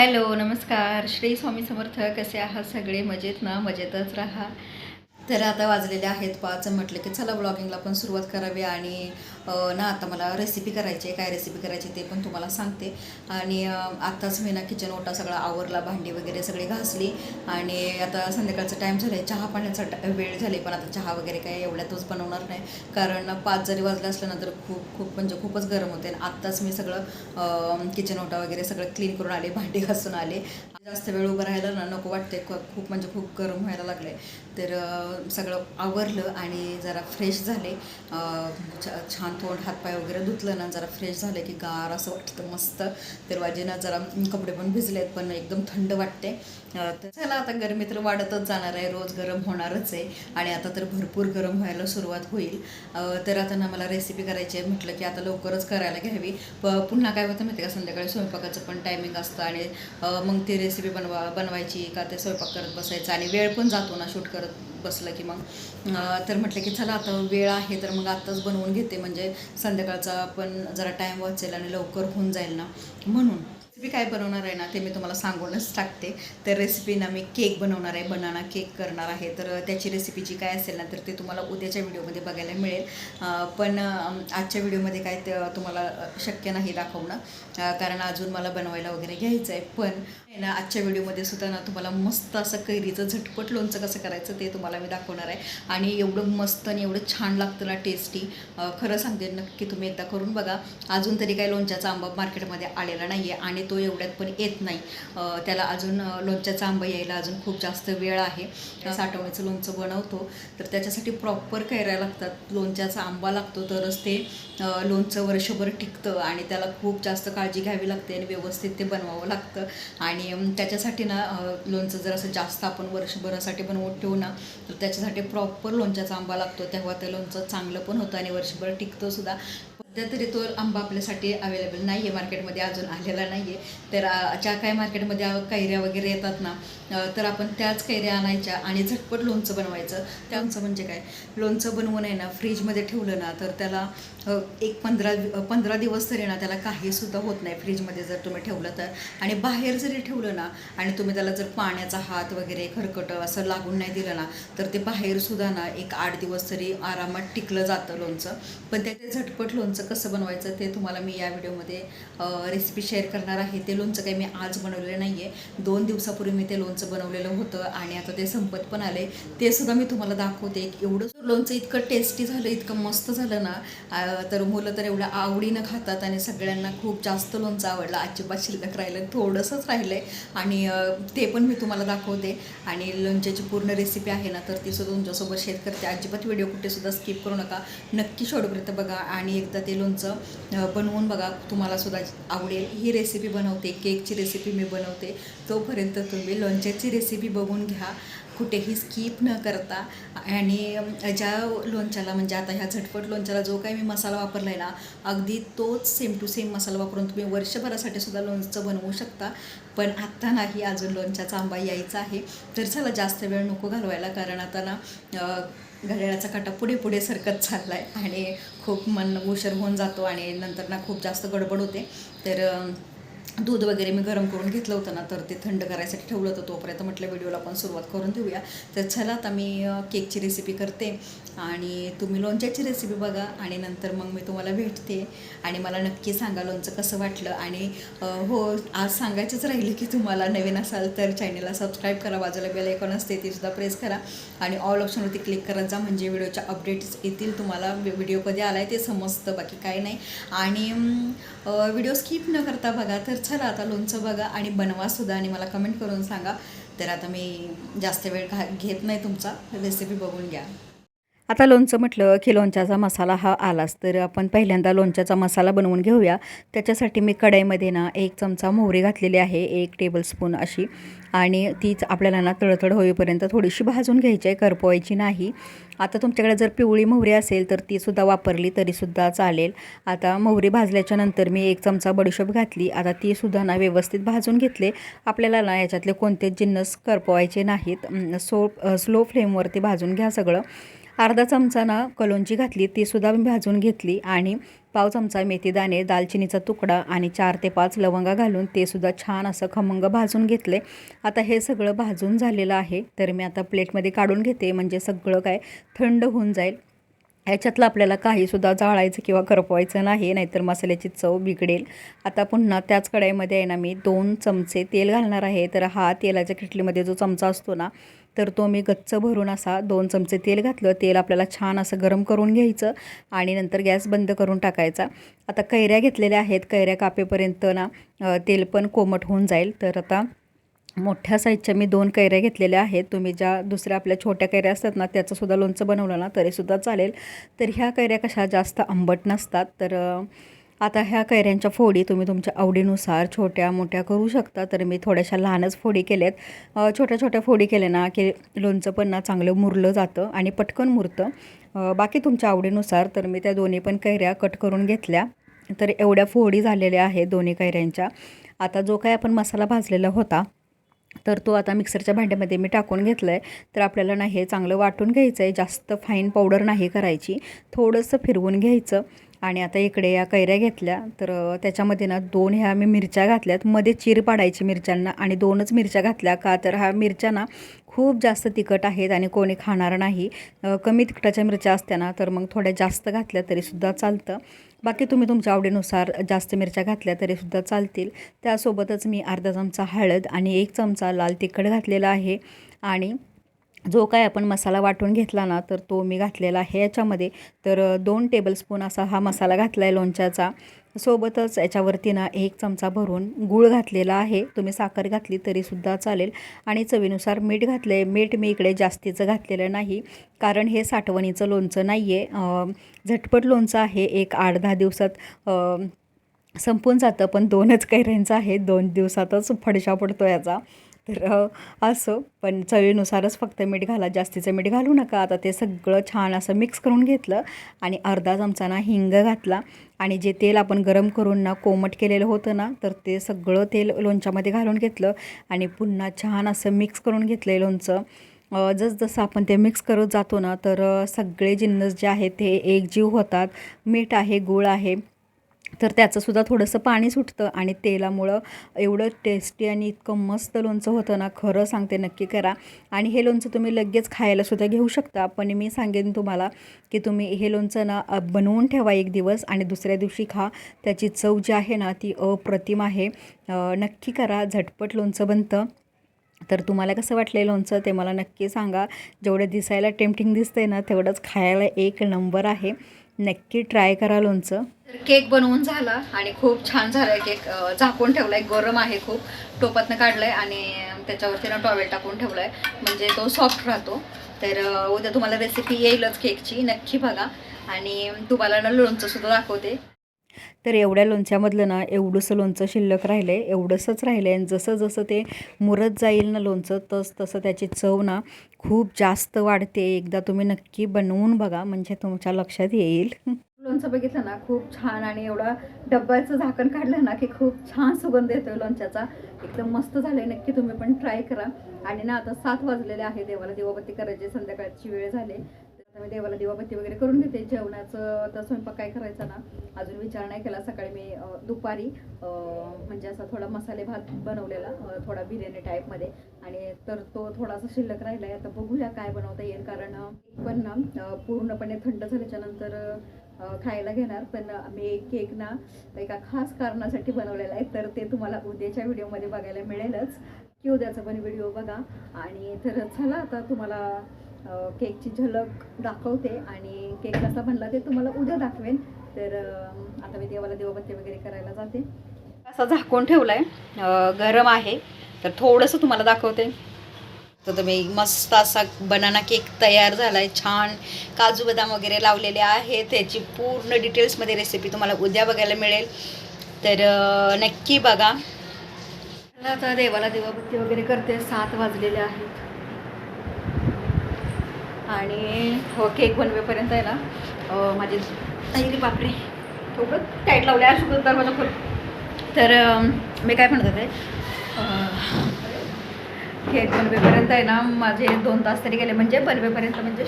Hello नमस्कार. श्री स्वामी समर्थ कसे आहात सगळे? मजेत ना? मजेतच राहा. तर आता वाजलेले आहेत पाच. म्हटलं की चला ब्लॉगिंगला पण सुरुवात करावी आणि ना आता मला रेसिपी करायची आहे. काय रेसिपी करायची ते पण तुम्हाला सांगते. आणि आत्ताच मी ना किचन ओटा सगळा आवरला भांडी वगैरे सगळी घासली. आणि आता संध्याकाळचा टाईम झाला आहे चहा पाण्याचा वेळ झाली पण आता चहा वगैरे काय एवढ्यातच बनवणार नाही. कारण पाच जरी वाजले असलं ना तर खूप खूप म्हणजे खूपच गरम होते. आणि आत्ताच मी सगळं किचन ओटा वगैरे सगळं क्लीन करून आले भांडी घासून आले. जास्त वेळ उभं राहायला ना नको वाटते खूप म्हणजे खूप गरम व्हायला लागले तर सगळं आवरलं आणि जरा फ्रेश झाले. छ- छान तोंड हातपाय वगैरे धुतलं ना जरा फ्रेश झाले की गार असं वाटतं मस्त. तर वाजेना जरा कपडे पण भिजलेत पण एकदम थंड वाटते चला आता गरमी तर वाढतच जाणार आहे रोज गरम होणारच आहे आणि आता तर भरपूर गरम व्हायला सुरुवात होईल. तर आता ना मला रेसिपी करायची आहे म्हटलं की आता लवकरच करायला घ्यावी. प पुन्हा काय होतं माहिती का? संध्याकाळी स्वयंपाकाचं पण टायमिंग असतं आणि मग ती रेसिपी बनवा बनवायची का ते स्वयंपाक करत बसायचं आणि वेळ पण जातो ना शूट करत बसलं की मग. तर म्हटलं की चला आता वेळ आहे तर मग आत्ताच बनवून घेते. म्हणजे संध्याकाळचा पण जरा टाईम वाचेल आणि लवकर होऊन जाईल ना. म्हणून रेसिपी काय बनवणार आहे ना ते मी तुम्हाला सांगूनच टाकते. तर रेसिपी ना मी केक बनवणार आहे बनाना केक करणार आहे. तर त्याची रेसिपी जी काय असेल ना तर ते तुम्हाला उद्याच्या व्हिडिओमध्ये बघायला मिळेल. पण आजच्या व्हिडिओमध्ये काय ते तुम्हाला शक्य नाही दाखवणं कारण अजून मला बनवायला वगैरे घ्यायचं आहे. पण आहे ना आजच्या व्हिडिओमध्ये सुद्धा ना तुम्हाला मस्त असं कैरीचं झटपट लोणचं कसं करायचं ते तुम्हाला मी दाखवणार आहे. आणि एवढं मस्त आणि एवढं छान लागतं ना टेस्टी खरं सांगते नक्की तुम्ही एकदा करून बघा. अजून तरी काही लोणच्याचा आंबा मार्केटमध्ये आलेला नाही आहे आणि तो एवढ्यात पण येत नाही. त्याला अजून लोणच्याचा आंबा यायला अजून खूप जास्त वेळ आहे. साठवणीचं लोणचं बनवतो. तर त्याच्यासाठी प्रॉपर कैऱ्या लागतात. लोणच्याचा आंबा लागतो तरच ते लोणचं वर्षभर टिकतं आणि त्याला खूप जास्त काळजी घ्यावी लागते आणि व्यवस्थित ते बनवावं लागतं. आणि त्याच्यासाठी ना लोणचं जर असं जास्त आपण वर्षभरासाठी बनवून ठेवू ना तर त्याच्यासाठी प्रॉपर लोणच्याचा आंबा लागतो. तेव्हा ते लोणचं चांगलं पण होतं आणि वर्षभर टिकतं सुद्धा. सध्या तरी तो आंबा आपल्यासाठी अवेलेबल नाही आहे मार्केटमध्ये अजून आलेला नाही आहे तर ज्या काही मार्केटमध्ये कैऱ्या वगैरे येतात ना तर आपण त्याच कैऱ्या आणायच्या आणि झटपट लोणचं बनवायचं. त्या लोणचं म्हणजे काय? लोणचं बनवून आहे ना फ्रीजमध्ये ठेवलं ना तर त्याला एक पंधरा पंधरा दिवस तरी ना त्याला काहीसुद्धा होत नाही फ्रीजमध्ये जर तुम्ही ठेवलं तर. आणि बाहेर जरी ठेवलं ना आणि तुम्ही त्याला जर पाण्याचा हात वगैरे खरकट असं लागून नाही दिलं ना तर ते बाहेरसुद्धा ना एक आठ दिवस तरी आरामात टिकलं जातं लोणचं. पण त्याचे झटपट लोणचं कसं बनवायचं ते तुम्हाला मी या व्हिडिओमध्ये रेसिपी शेअर करणार आहे. ते लोणचं काही मी आज बनवलेलं नाही आहे दोन दिवसापूर्वी मी ते लोणचं बनवलेलं होतं आणि आता ते संपत पण आले. ते सुद्धा मी तुम्हाला दाखवते. एवढं लोणचं इतकं टेस्टी झालं इतकं मस्त झालं ना तर मुलं तर एवढ्या आवडीनं खातात आणि सगळ्यांना खूप जास्त लोणचं आवडलं. अजिबात शिल्लक राहिलं थोडंसंच राहिलं आहे आणि ते पण मी तुम्हाला दाखवते. आणि लोणच्याची पूर्ण रेसिपी आहे ना तर ती सुद्धा तुमच्यासोबत शेअर करते. अजिबात व्हिडिओ कुठे सुद्धा स्किप करू नका. नक्की शेवटपर्यंत बघा. आणि एकदा ते लोणचं बनवून बघा. तुम्हाला सुद्धा आवडेल. ही रेसिपी बनवते. केकची रेसिपी मी बनवते. तोपर्यंत तुम्ही लोणचे लोणच्याची रेसिपी बघून घ्या. कुठेही स्किप न करता. आणि ज्या लोणच्याला म्हणजे आता ह्या झटपट लोणच्याला जो काही मी मसाला वापरला आहे ना अगदी तोच सेम टू सेम मसाला वापरून तुम्ही वर्षभरासाठी सुद्धा लोणचं बनवू शकता. पण आत्ता नाही अजून लोणच्याचा आंबा यायचा आहे. तर चला जास्त वेळ नको घालवायला कारण आता ना घड्याळाचा काटा पुढे पुढे सरकत चालला आहे आणि खूप मन उशर होऊन जातो आणि नंतर ना खूप जास्त गडबड होते. तर दूध वगैरे मी गरम करून घेतलं होतं ना तर ते थंड करायसाठी ठेवलं होतं. तोपर्यंत म्हटलं व्हिडिओला पण सुरुवात करून देऊया. तर चला आता मी केकची रेसिपी करते. आणि तुम्ही लोणच्याची रेसिपी बघा आणि नंतर मग मी तुम्हाला भेटते. आणि मला नक्की सांगा लोणचं कसं वाटलं. आणि हो आज सांगायचंच राहिलं की तुम्हाला नवीन असाल तर चॅनलला सबस्क्राईब करा. बाजूला बेल आयकॉन असते ती सुद्धा प्रेस करा. आणि ऑल ऑप्शनवरती क्लिक करत जा. म्हणजे व्हिडिओच्या अपडेट्स येतील. तुम्हाला व्हिडिओ कधी आला आहे ते समजतं. बाकी काही नाही. आणि व्हिडिओ स्किप न करता बघा तर चला आता लोणचं बघा आणि बनवा सुद्धा आणि मला कमेंट करून सांगा. तर आता मी जास्त वेळ घा घेत नाही तुमचा. रेसिपी बघून घ्या. आता लोणचं म्हटलं की लोणच्याचा मसाला हा आलाच तर आपण पहिल्यांदा लोणच्याचा मसाला बनवून घेऊया. त्याच्यासाठी मी कढईमध्ये ना एक चमचा मोहरी घातलेली आहे एक टेबलस्पून अशी. आणि तीच आपल्याला ना तळतळ होईपर्यंत थोडीशी भाजून घ्यायची आहे करपवायची नाही. आता तुमच्याकडे जर पिवळी मोहरी असेल तर तीसुद्धा वापरली तरीसुद्धा चालेल. आता मोहरी भाजल्याच्या नंतर मी एक चमचा बडीशोप घातली. आता तीसुद्धा ना व्यवस्थित भाजून घेतले. आपल्याला ना याच्यातले कोणते जिन्नस करपवायचे नाहीत. सो स्लो फ्लेमवरती भाजून घ्या सगळं. अर्धा चमचा ना कलोंजी घातली तीसुद्धा मी भाजून घेतली आणि पाव चमचा मेथीदाणे दालचिनीचा तुकडा आणि चार ते पाच लवंगा घालून ते सुद्धा छान असं खमंग भाजून घेतले. आता हे सगळं भाजून झालेलं आहे तर मी आता प्लेटमध्ये काढून घेते. म्हणजे सगळं काय थंड होऊन जाईल. याच्यातलं आपल्याला काहीसुद्धा जाळायचं किंवा करपवायचं नाही नाहीतर मसाल्याची चव बिघडेल. आता पुन्हा त्याच कढाईमध्ये आहे ना मी दोन चमचे तेल घालणार आहे. तर हा तेलाच्या किटलीमध्ये जो चमचा असतो ना तर तो मी गच्च भरून असा दोन चमचे तेल घातलं. तेल आपल्याला छान असं गरम करून घ्यायचं आणि नंतर गॅस बंद करून टाकायचा. आता कैऱ्या घेतलेल्या आहेत. कैऱ्या कापेपर्यंत ना तेल पण कोमट होऊन जाईल. तर आता मोठ्या साईजच्या मी दोन कैऱ्या घेतलेल्या आहेत. तुम्ही ज्या दुसऱ्या आपल्या छोट्या कैऱ्या असतात ना त्याचंसुद्धा लोणचं बनवलं ना तरीसुद्धा चालेल. तर ह्या कैऱ्या कशा जास्त आंबट नसतात. तर आता ह्या कैऱ्यांच्या फोडी तुम्ही तुमच्या आवडीनुसार छोट्या मोठ्या करू शकता तर मी थोड्याशा लहानच फोडी केल्यात. छोट्या छोट्या फोडी केल्या ना की लोणचं पण ना चांगलं मुरलं जातं आणि पटकन मुरतं. बाकी तुमच्या आवडीनुसार तर मी त्या दोन्ही पण कैऱ्या कट करून घेतल्या. तर एवढ्या फोडी झालेल्या आहेत दोन्ही कैऱ्यांच्या. आता जो काय आपण मसाला भाजलेला होता तर तो आता मिक्सरच्या भांड्यामध्ये मी टाकून घेतलं आहे तर आपल्याला ना हे चांगलं वाटून घ्यायचं आहे जास्त फाईन पावडर नाही करायची. थोडंसं फिरवून घ्यायचं. आणि आता इकडे या कैऱ्या घेतल्या तर त्याच्यामध्ये ना दोन ह्या मी मिरच्या घातल्यात. मध्ये चिर पाडायची मिरच्यांना आणि दोनच मिरच्या घातल्या का तर ह्या मिरच्या ना खूप जास्त तिखट आहेत आणि कोणी खाणार नाही. कमी तिखटाच्या मिरच्या असत्या ना तर मग थोड्या जास्त घातल्या तरीसुद्धा चालतं. बाकी तुम्ही तुमच्या आवडीनुसार जास्त मिरच्या घातल्या तरीसुद्धा चालतील. त्यासोबतच मी अर्धा चमचा हळद आणि एक चमचा लाल तिखट घातलेला आहे. आणि जो काय आपण मसाला वाटून घेतला ना तर तो मी घातलेला आहे याच्यामध्ये. तर दोन टेबलस्पून असा हा मसाला घातला आहे लोणच्याचा. सोबतच याच्यावरती ना एक चमचा भरून गूळ घातलेला आहे. तुम्ही साखर घातली तरीसुद्धा चालेल. आणि चवीनुसार मीठ घातलं आहे मीठ मी इकडे जास्तीचं घातलेलं नाही. कारण हे साठवणीचं लोणचं नाही आहे झटपट लोणचं आहे. एक आठ दहा दिवसात संपून जातं. पण दोनच कैऱ्यांचं आहे. दोन दिवसातच फडशा पडतो याचा. तर असं. पण चवीनुसारच फक्त मीठ घाला. जास्तीचं मीठ घालू नका. आता ते सगळं छान असं मिक्स करून घेतलं आणि अर्धा चमचा ना हिंग घातला. आणि जे तेल आपण गरम करून ना कोमट केलेलं होतं ना तर ते सगळं तेल लोणच्यामध्ये घालून घेतलं आणि पुन्हा छान असं मिक्स करून घेतलं आहे लोणचं जसजसं आपण ते मिक्स करत जातो ना तर सगळे जिन्नस जे आहेत ते एकजीव होतात. मीठ आहे गूळ आहे. तर त्याचंसुद्धा थोडंसं पाणी सुटतं आणि तेलामुळं एवढं टेस्टी आणि इतकं मस्त लोणचं होतं ना खरं सांगते नक्की करा. आणि हे लोणचं तुम्ही लगेच खायलासुद्धा घेऊ शकता. पण मी सांगेन तुम्हाला की तुम्ही हे लोणचं ना बनवून ठेवा एक दिवस आणि दुसऱ्या दिवशी खा. त्याची चव जी आहे ना ती अप्रतिम आहे. नक्की करा झटपट लोणचं बनतं. तर तुम्हाला कसं वाटलं लोणचं ते मला नक्की सांगा. जेवढं दिसायला टेम्पटिंग दिसतंय ना तेवढंच खायला एक नंबर आहे. नक्की ट्राय करा लोणचं. तर केक बनवून झाला आणि खूप छान झाला आहे केक झाकून ठेवला आहे गरम आहे खूप. टोपातनं काढलं आहे आणि त्याच्यावरती ना टॉवेल टाकून ठेवला आहे म्हणजे तो सॉफ्ट राहतो. तर उद्या तुम्हाला रेसिपी येईलच केकची. नक्की बघा. आणि तुम्हाला ना लोणचंसुद्धा दाखवते. तर एवढ्या लोणच्यामधलं ना एवढंसं लोणचं शिल्लक राहिलं आहे एवढंसंच राहिलं आहे आणि जसं जसं ते मुरत जाईल ना लोणचं तस तसं त्याची चव ना खूप जास्त वाढते. एकदा तुम्ही नक्की बनवून बघा. म्हणजे तुमच्या लक्षात येईल. लोणचं बघितलं ना खूप छान आणि एवढा डब्याचं झाकण काढलं ना की खूप छान सुगंध येतोय लोणच्याचा. एकदम मस्त झालंय नक्की तुम्ही पण ट्राय करा. आणि ना आता सात वाजलेले आहे देवाला दिवाबत्ती करायची संध्याकाळची वेळ झाली. तर मी देवाला दिवाबत्ती वगैरे करून घेते. जेवणाचं आता स्वयंपाक काय करायचा ना अजून विचार नाही केला. सकाळी मी दुपारी म्हणजे असा थोडा मसाले भात बनवलेला थोडा बिर्याणी टाईपमध्ये. आणि तर तो थोडासा शिल्लक राहिला आहे आता बघूया काय बनवता येईल. कारण पण ना पूर्णपणे थंड झाल्याच्यानंतर खायला घेणार. पण मी केक ना एका खास कारणासाठी बनवलेला आहे. तर ते तुम्हाला उद्याच्या व्हिडिओमध्ये बघायला मिळेलच. की उद्याचा पण व्हिडिओ बघा. आणि तर चला आता तुम्हाला केकची झलक दाखवते. आणि केक कसा बनला ते तुम्हाला उद्या दाखवेन. तर आता मी देवाला देवबत्ती वगैरे करायला जाते. असा झाकून ठेवला आहे गरम आहे. तर थोडंसं तुम्हाला दाखवते. तर तुम्ही मस्त असा बनाना केक तयार झाला आहे छान काजू बदाम वगैरे लावलेले आहेत. त्याची पूर्ण डिटेल्समध्ये रेसिपी तुम्हाला उद्या बघायला मिळेल. तर नक्की बघा. आता देवाला देवाबत्ती वगैरे करते. सात वाजलेले आहेत. आणि हो केक बनवेपर्यंत आहे ना माझी तयारी बापरे थोडं टाईट लावले आहे शुगर दरवाजा खोल. तर मी काय म्हणत होते केक बनवेपर्यंत आहे ना माझे दोन तास तरी गेले. म्हणजे बनवेपर्यंत म्हणजे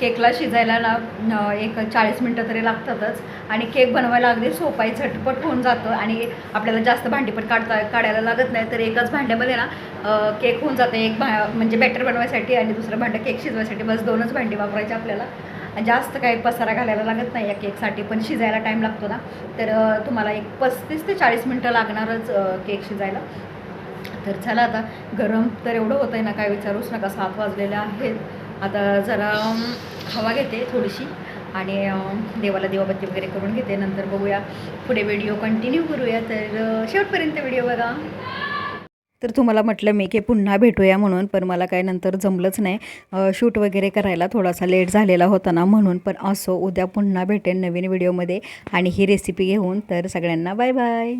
केकला शिजायला ना एक चाळीस मिनटं तरी लागतातच. आणि केक बनवायला अगदी सोपा झटपट होऊन जातं आणि आपल्याला जास्त भांडी पण काढता काढायला लागत नाही. तर एकाच भांड्यामध्ये ना केक होऊन जातं. एक भा म्हणजे बॅटर बनवायसाठी आणि दुसरं भांडं केक शिजवायसाठी. बस दोनच भांडी वापरायची आपल्याला. जास्त काही पसारा घालायला लागत नाही या केकसाठी. पण शिजायला टाईम लागतो ना. तर तुम्हाला एक पस्तीस ते चाळीस मिनटं लागणारच केक शिजायला. तर चला आता गरम तर एवढं होतं आहे ना काय विचारूच नका. सात वाजलेले आहेत. आता जरा हवा घेते थोडीशी आणि देवाला देवाबत्ती वगैरे करून घेते. नंतर बघूया. पुढे व्हिडिओ कंटिन्यू करूया. तर शेवटपर्यंत व्हिडिओ बघा. तर तुम्हाला म्हटलं मी की पुन्हा भेटूया म्हणून पण मला काय नंतर जमलंच नाही. शूट वगैरे करायला थोडासा लेट झालेला होता ना म्हणून पण असो उद्या पुन्हा भेटेन नवीन व्हिडिओमध्ये आणि ही रेसिपी घेऊन. तर सगळ्यांना बाय बाय